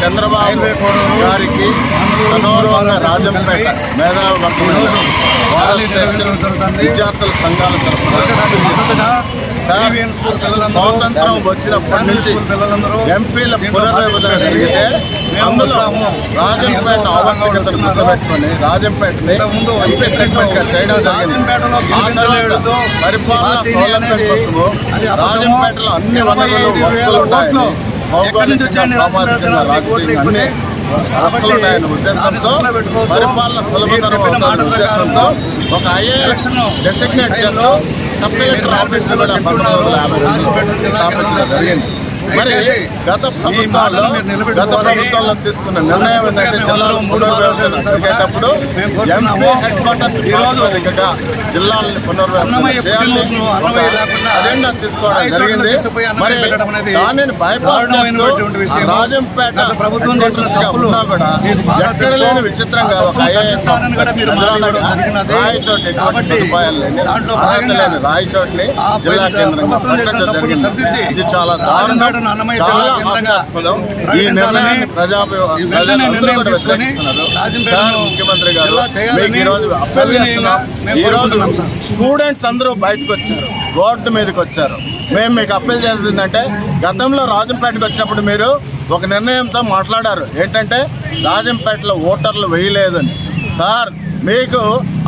చంద్రబాబు గారికి సనోరవంగ రాజంపేట స్టేషన్ విద్యార్థుల సంఘాల తరఫున స్వాతంత్రం వచ్చినప్పటి నుంచి ఎంపీల పునర్విభజన జరిగితే అందులో రాజంపేట ఆవశ్యకతను గుర్తుపెట్టుకొని రాజంపేటని ఎంపీ సెగ్మెంట్గా చేయడం జరిగింది. పరిపాలన రాజంపేటలో అన్ని వనరులు వస్తువులు ఉంటాయని ఉద్దేశంతో పరిపాలన సులభతరం ఉద్దేశంతో ఒక ఐఏఎస్ డెసిగ్నేట్ చేస్తూ సబ్ కలెక్టర్ ఆఫీస్ కూడా పంతొమ్మిది వందల యాభై రెండు స్థాపించడం జరిగింది. మరి గత ప్రభుత్వాల్లో గత ప్రభుత్వాల్లో తీసుకున్న నిర్ణయం ఏంటంటే జిల్లాలో మూడో వ్యవసాయం జరిగేటప్పుడు ఎంపీ హెడ్ క్వార్టర్స్ ప్రాతిపదికగా జిల్లాలను పునర్వ్యవస్థ చేయాలి. అజెండా తీసుకోవడం జరిగింది. మరి దానిని బైపాస్ రాజంపేట ప్రభుత్వం చేసిన తప్పులు కూడా ఎక్కడ. లేని విచిత్రంగా ఒక ఐఏఎస్. రాయచోటి సదుపాయాలు లేని దాంట్లో లేని రాయచోటిని జిల్లా కేంద్రంగా ఇది చాలా దారుణం అన్నమయ్య జిల్లా కేంద్రంగా ప్రకటించాలని వెంటనే నిర్ణయం తీసుకొని ముఖ్యమంత్రి గారు చేయాలని. స్టూడెంట్స్ అందరూ బయటకు వచ్చారు రోడ్డు మీదకి వచ్చారు. మేము మీకు అప్పీల్ చేస్తుందంటే గతంలో రాజంపేటకు వచ్చినప్పుడు మీరు ఒక నిర్ణయంతో మాట్లాడారు. ఏంటంటే రాజంపేటలో ఓటర్లు వేయలేదని. సార్ మీకు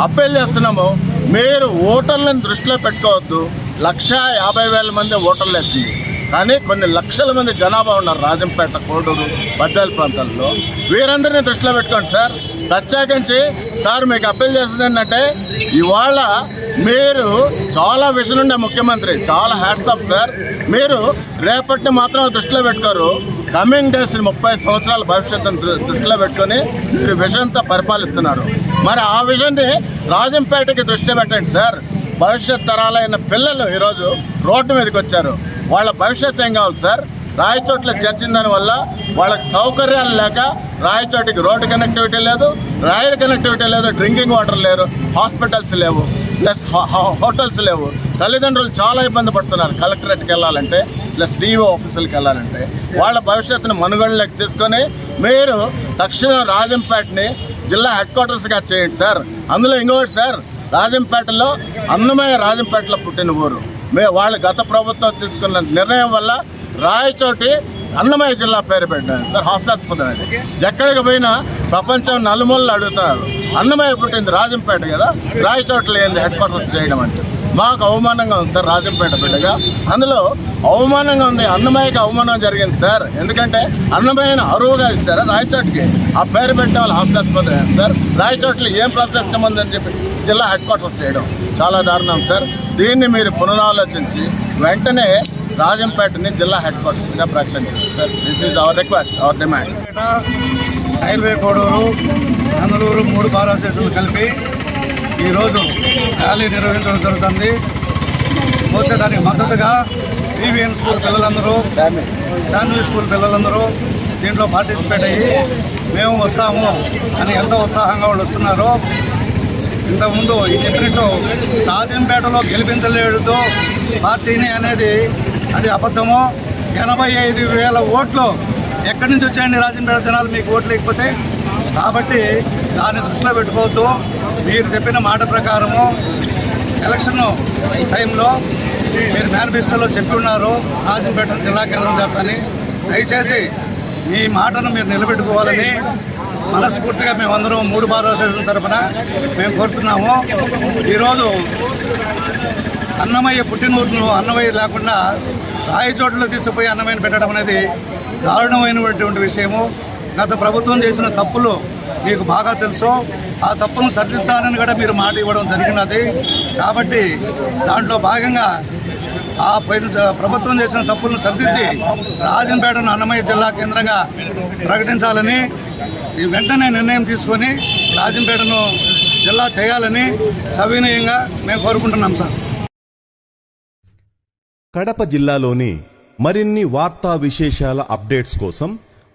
అప్పీల్ చేస్తున్నాము మీరు ఓటర్లను దృష్టిలో పెట్టుకోవద్దు. లక్ష యాభై వేల మంది ఓటర్లు వేసింది. కానీ కొన్ని లక్షల మంది జనాభా ఉన్నారు రాజంపేట కోడూరు బద్దాల ప్రాంతాల్లో వీరందరినీ దృష్టిలో పెట్టుకోండి సార్. ప్రత్యేకించి సార్ మీకు అప్పీల్ చేస్తుంది ఏంటంటే ఇవాళ మీరు చాలా విషయం ఉండే ముఖ్యమంత్రి చాలా హ్యాట్స్ ఆఫ్ సార్. మీరు రేపటిని మాత్రం దృష్టిలో పెట్టుకోరు. కమింగ్ డేస్ ముప్పై సంవత్సరాల భవిష్యత్తును దృష్టిలో పెట్టుకొని మీరు విషయంతో పరిపాలిస్తున్నారు. మరి ఆ విషయాన్ని రాజంపేటకి దృష్టి పెట్టండి సార్. భవిష్యత్ తరాలైన పిల్లలు ఈరోజు రోడ్డు మీదకి వచ్చారు. వాళ్ళ భవిష్యత్తు ఏం కావాలి సార్? రాయచోట్ల చర్చిన దానివల్ల వాళ్ళకి సౌకర్యాలు లేక రాయచోటికి రోడ్డు కనెక్టివిటీ లేదు రాయల్ కనెక్టివిటీ లేదు డ్రింకింగ్ వాటర్ లేరు హాస్పిటల్స్ లేవు ప్లస్ హోటల్స్ లేవు. తల్లిదండ్రులు చాలా ఇబ్బంది పడుతున్నారు కలెక్టరేట్కి వెళ్ళాలంటే ప్లస్ డిఓ ఆఫీసులకు వెళ్ళాలంటే. వాళ్ళ భవిష్యత్తును మనుగడలోకి తీసుకొని మీరు తక్షణం రాజంపేటని జిల్లా హెడ్ క్వార్టర్స్గా చేయండి సార్. అందులో ఇంకోటి సార్ రాజంపేటలో అన్నమయ్య రాజంపేటలో పుట్టిన ఊరు. మే వాళ్ళ గత ప్రభుత్వం తీసుకున్న నిర్ణయం వల్ల రాయచోటి అన్నమయ్య జిల్లా పేరు పెట్టారు. సార్ హాస్యాస్పదం అది ఎక్కడికి పోయినా ప్రపంచం నలుమూలలు అడుగుతున్నారు. అన్నమయ్య పుట్టింది రాజంపేట కదా? రాయచోట్ల ఏంది హెడ్ క్వార్టర్స్ చేయడం అంటే? మాకు అవమానంగా ఉంది సార్ రాజంపేట బిడ్డగా. అందులో అవమానంగా ఉంది అన్నమయ్యకి అవమానం జరిగింది సార్. ఎందుకంటే అన్నమయ్యను అరువుగా ఇచ్చారా రాయచోటికి? ఆ పేరు పెట్టే వాళ్ళు సార్? రాయచోట్లు ఏం ప్రాసెస్ ఉందని చెప్పి జిల్లా హెడ్ క్వార్టర్స్ చేయడం చాలా దారుణం సార్. దీన్ని మీరు పునరాలోచించి వెంటనే రాజంపేటని జిల్లా హెడ్ క్వార్టర్స్గా ప్రకటించారు sir. This is our request our demand Peta, railway Koduru Nandaluru మూడు పారా స్టేషన్లు కలిపి ఈరోజు ర్యాలీ నిర్వహించడం జరుగుతుంది. పోతే దానికి మద్దతుగా పీవీఎన్ స్కూల్ పిల్లలందరూ శాన్వి స్కూల్ పిల్లలందరూ దీంట్లో పార్టిసిపేట్ అయ్యి మేము వస్తాము అని ఎంతో ఉత్సాహంగా వాళ్ళు వస్తున్నారు ఇంతకుముందు ఈ చెప్పినట్టు రాజంపేటలో గెలిపించలేడు పార్టీని అనేది అది అబద్ధము ఎనభై ఐదు వేల ఓట్లు ఎక్కడి నుంచి వచ్చాయండి రాజంపేట జనాలు మీకు ఓట్లు లేకపోతే? కాబట్టి దాన్ని దృష్టిలో పెట్టుకోవద్దు. మీరు చెప్పిన మాట ప్రకారము ఎలక్షన్ టైంలో మీరు మేనిఫెస్టోలో చెప్పి ఉన్నారు. రాజంపేట జిల్లా కేంద్రం చేస్తాని దయచేసి మీ మాటను మీరు నిలబెట్టుకోవాలని మనస్ఫూర్తిగా మేమందరం మూడు బార్ అసోసియేషన్ తరఫున మేము కోరుతున్నాము. ఈరోజు అన్నమయ్య పుట్టినూరును అన్నమయ్య లేకుండా రాయచోట్లలో తీసుకుపోయి అన్నమయ్యను పెట్టడం అనేది దారుణమైనటువంటి విషయము. గత ప్రభుత్వం చేసిన తప్పులు మీకు బాగా తెలుసు. ఆ తప్పును సరిదిద్దాలని కూడా మీరు మాట ఇవ్వడం జరిగినది. కాబట్టి దాంట్లో భాగంగా ఆ పైన ప్రభుత్వం చేసిన తప్పులను సరిదిద్ది రాజంపేటను అన్నమయ్య జిల్లా కేంద్రంగా ప్రకటించాలని ఈ వెంటనే నిర్ణయం తీసుకొని రాజంపేటను జిల్లా చేయాలని సవినయంగా మేము కోరుకుంటున్నాం సార్. కడప జిల్లాలోని మరిన్ని వార్తా విశేషాల అప్డేట్స్ కోసం